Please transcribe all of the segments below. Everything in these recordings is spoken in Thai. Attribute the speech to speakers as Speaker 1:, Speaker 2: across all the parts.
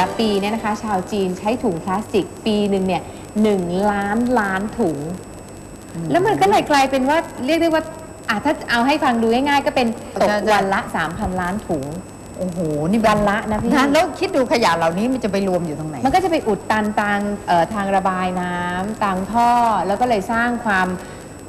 Speaker 1: ละปีเนี่ยนะคะ ชาวจีนใช้ถุงพลาสติกปีหนึ่งเนี่ยหนึ่งล้านล้านถุง แล้วมันก็เลยกลายเป็นว่าเรียกได้ว่าอะถ้าเอาให้ฟังดูง่ายๆ ก็เป็นตก
Speaker 2: ใช่ๆ
Speaker 1: วันละ 3,000 ล้านถุง
Speaker 2: โอ้โห นี่
Speaker 1: วันละนะพี่
Speaker 2: นะแล้วคิดดูขยะเหล่านี้มันจะไปรวมอยู่ตรงไหน
Speaker 1: มันก็จะไปอุดตันทางเอ่อทางระบายน้ำทางท่อ แล้วก็เลยสร้างความ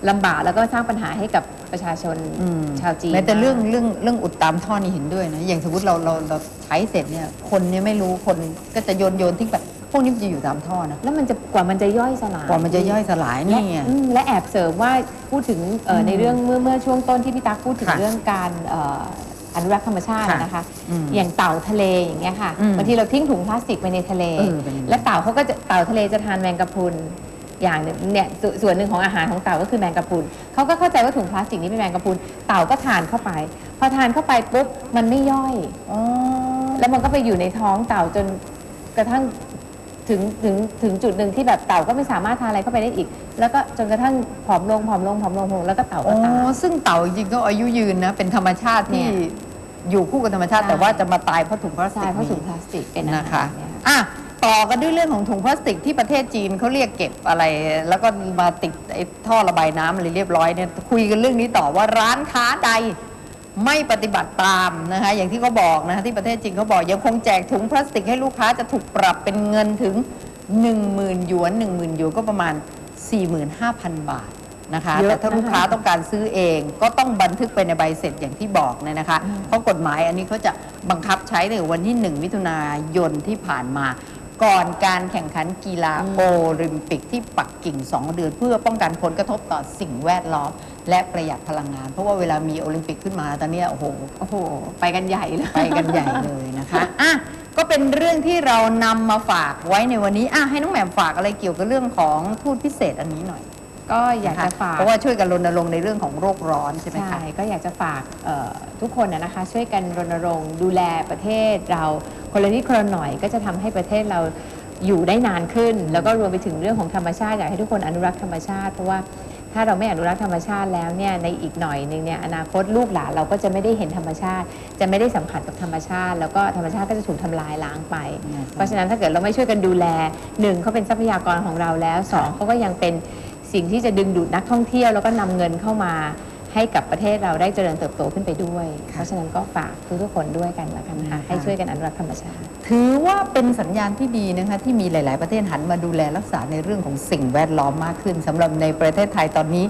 Speaker 1: ลำบากแล้วก็สร้างปัญหาให้กับประชาชน
Speaker 2: อืม
Speaker 1: ชาวจีน
Speaker 2: แม้แต่เรื่อง
Speaker 1: มาก
Speaker 2: เรื่องเรื่องอุดตามท่อนี่เห็นด้วยนะอย่างสมมติเราเราเราใช้เสร็จเนี่ยคนเนี่ยไม่รู้คนก็จะโยนโยนทิ้งไปพวกนี้มันจะอยู่ตามท่อนะ
Speaker 1: แล้วมันจะกว่ามันจะย่อยสลาย
Speaker 2: กว่ามันจะย่อยสลาย
Speaker 1: และ
Speaker 2: นี่ไง
Speaker 1: อืมและแอบเสริมว่าพูดถึงเอ่ออ
Speaker 2: ม
Speaker 1: ในเรื่องเมื่อเมื่อช่วงต้นที่พี่ตั๊กพูดถึง
Speaker 2: ค่ะ
Speaker 1: เรื่องการเอ่ออนุรักษ์ธรรมชาติ
Speaker 2: ค่ะ
Speaker 1: นะคะ
Speaker 2: อืม
Speaker 1: อย่างเต่าทะเลอย่างเงี้ยค่ะ
Speaker 2: อืม
Speaker 1: บางทีเราทิ้งถุงพลาสติกไปในทะเล
Speaker 2: เออเป็นยังไง
Speaker 1: และเต่าเขาก็จะเต่าทะเลจะทานแมงกะพรุน อย่างหนึ่งเนี่ยสส่วนหนึ่งของอาหารของเต่าก็คือแมงกะพรุนเขาก็เข้าใจว่าถุงพลาสติกนี้เป็นแมงกะพรุนเต่าก็ทานเข้าไป พอทานเข้าไปปุ๊บมันไม่ย่อย
Speaker 2: อ๋อ
Speaker 1: แล้วมันก็ไปอยู่ในท้องเต่าจนกระทั่งถึงถึงถึงจุดหนึ่งที่แบบเต่าก็ไม่สามารถทานอะไรเข้าไปได้อีก แล้วก็จนกระทั่งผอมลงผอมลงผอมลงผอมลงแล้วก็เต่า
Speaker 2: อ๋
Speaker 1: ก็ตาย
Speaker 2: อซึ่งเต่าจริงๆก็อายุยืนนะ เป็นธรรมชาติที่
Speaker 1: เนี่ย
Speaker 2: อยู่คู่กับธรรมชาติ
Speaker 1: ใช่
Speaker 2: แต่ว่าจะมาตายเพราะถุงพลาส
Speaker 1: ใช่
Speaker 2: ติก
Speaker 1: เพราะถุง
Speaker 2: นี้
Speaker 1: พลาสติกเป็นอา
Speaker 2: นะคะ
Speaker 1: หารเนี่ย
Speaker 2: อะ ต่อกันด้วยเรื่องของถุงพลาสติกที่ประเทศจีนเขาเรียกเก็บอะไร แล้วก็มาติดไอ้ท่อระบายน้ำอะไรเรียบร้อยเนี่ยคุยกันเรื่องนี้ต่อว่าร้านค้าใดไม่ปฏิบัติตามนะคะอย่างที่เขาบอกนะคะที่ประเทศจีนเขาบอกยังคงแจกถุงพลาสติกให้ลูกค้าจะถูกปรับเป็นเงินถึง 10,000หยวน10,000หยวนก็ประมาณ 45,000 บาทนะคะ
Speaker 1: เยอะ
Speaker 2: แต่ถ้าลูกค้า
Speaker 1: นะคะ
Speaker 2: ต้องการซื้อเองก็ต้องบันทึกไปในใบเสร็จอย่างที่บอกเนี่ยนะคะ เพราะกฎหมายอันนี้เขาจะบังคับใช้ในวันที่ 1 มิถุนายนที่ผ่านมา ก่อนการแข่งขันกีฬา
Speaker 1: อืม
Speaker 2: โอลิมปิกที่ปักกิ่ง 2 เดือน เพื่อป้องกันผลกระทบต่อสิ่งแวดล้อม และประหยัดพลังงาน เพราะว่าเวลามีโอลิมปิกขึ้นมาตอนเนี้ยโอ้โห
Speaker 1: โอ้โห ไปกันใหญ่เลย
Speaker 2: ไปกันใหญ่เลยนะคะอะก็เป็นเรื่องที่เรานำมาฝากไว้ในวันนี้อะให้น้องแหม่มฝากอะไรเกี่ยวกับเรื่องของทูตพิเศษอันนี้หน่อย
Speaker 1: ก็อยาก
Speaker 2: นค
Speaker 1: จะฝาก
Speaker 2: เพราะว่าช่วยกันรณรงค์ในเรื่องของโรคร้อนใช่ไหม
Speaker 1: ใช่
Speaker 2: คะ
Speaker 1: ก็อยากจะฝากเอ่อทุกคนนะนะคะ ช่วยกันรณรงค์ดูแลประเทศเราคนละนิดคนละหน่อยก็จะทำให้ประเทศเราอยู่ได้นานขึ้น แล้วก็รวมไปถึงเรื่องของธรรมชาติอยากให้ทุกคนอนุรักษ์ธรรมชาติเพราะว่าถ้าเราไม่อนุรักษ์ธรรมชาติแล้วเนี่ยในอีกหน่อยหนึ่งเนี่ยอนาคตลูกหลานเราก็จะไม่ได้เห็นธรรมชาติ จะไม่ได้สัมผัสกับธรรมชาติ แล้วก็ธรรมชาติก็จะถูกทำลายล้างไป เพราะฉะนั้นถ้าเกิดเราไม่ช่วยกันดูแลหนึ่งเขาเป็นทรัพยากรของเราแล้วสองเขาก็ยังเป็น สิ่งที่จะดึงดูดนักท่องเที่ยว แล้วก็นำเงินเข้ามาให้กับประเทศเราได้เจริญเติบโตขึ้นไปด้วย เพราะฉะนั้นก็ฝากทุกๆคนด้วยกันละกันค่ะให้ช่วยกันอนุรักษ์ธรรมชาติ
Speaker 2: ถือว่าเป็นสัญญาณที่ดีนะคะที่มีหลาย ๆ ประเทศหันมาดูแลรักษาในเรื่องของสิ่งแวดล้อมมากขึ้นสำหรับในประเทศไทยตอนนี้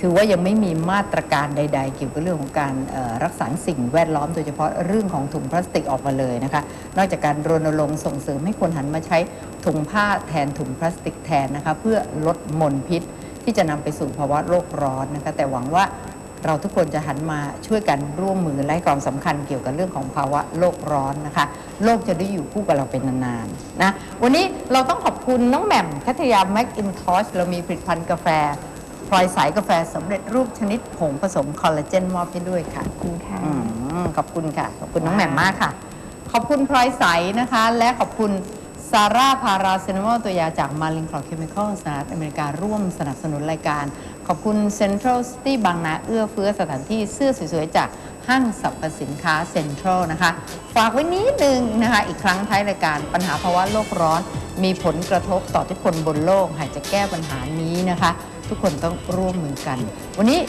Speaker 2: ถือว่ายังไม่มีมาตรการใด ๆ เกี่ยวกับเรื่องของการเอ่อรักษาสิ่งแวดล้อม โดยเฉพาะเรื่องของถุงพลาสติกออกมาเลยนะคะ นอกจากการรณรงค์ส่งเสริมให้คนหันมาใช้ถุงผ้าแทนถุงพลาสติกแทนนะคะเพื่อลดมลพิษ ที่จะนำไปสู่ภาวะโลกร้อนนะคะแต่หวังว่าเราทุกคนจะหันมาช่วยกันร่วมมือและให้ความสำคัญเกี่ยวกับเรื่องของภาวะโลกร้อนนะคะ โลกจะได้อยู่คู่กับเราเป็นนานๆนะวันนี้เราต้องขอบคุณน้องแหม่มคัทยาแม็กอินทอชเรามีผลิตภัณฑ์กาแฟพลอยสายกาแฟสำเร็จรูปชนิดผงผสมคอลลาเจนมอบให้ด้วยค่ะ
Speaker 1: ขอบคุณค่ะ
Speaker 2: อืมขอบคุณค่ะ ขอบคุณน้องแหม่มมากค่ะ ขอบคุณพลอยใสนะคะ และขอบคุณ ซาร่าพาราเซนามอลตัวยาจากมาลินคลอเคมีคอลสหรัฐอเมริการ่วมสนับสนุนรายการ ขอบคุณเซ็นทรัลซิตี้บางนาเอื้อเฟื้อสถานที่เสื้อสวยๆจากห้างสรรพสินค้าเซ็นทรัลนะคะ ฝากไว้นิดนึงนะคะ อีกครั้งท้ายรายการปัญหาภาวะโลกร้อน มีผลกระทบต่อทุกคนบนโลก หากจะแก้ปัญหานี้นะคะ ทุกคนต้องร่วมมือกัน วันนี้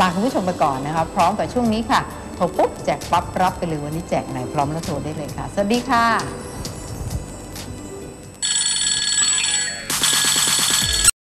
Speaker 2: ลาคุณผู้ชมไปก่อนนะคะ พร้อมกับช่วงนี้ค่ะโทรปุ๊บแจกปั๊บรับไปเลยวันนี้แจกไหนพร้อมแล้วโทรได้เลยค่ะ สวัสดีค่ะ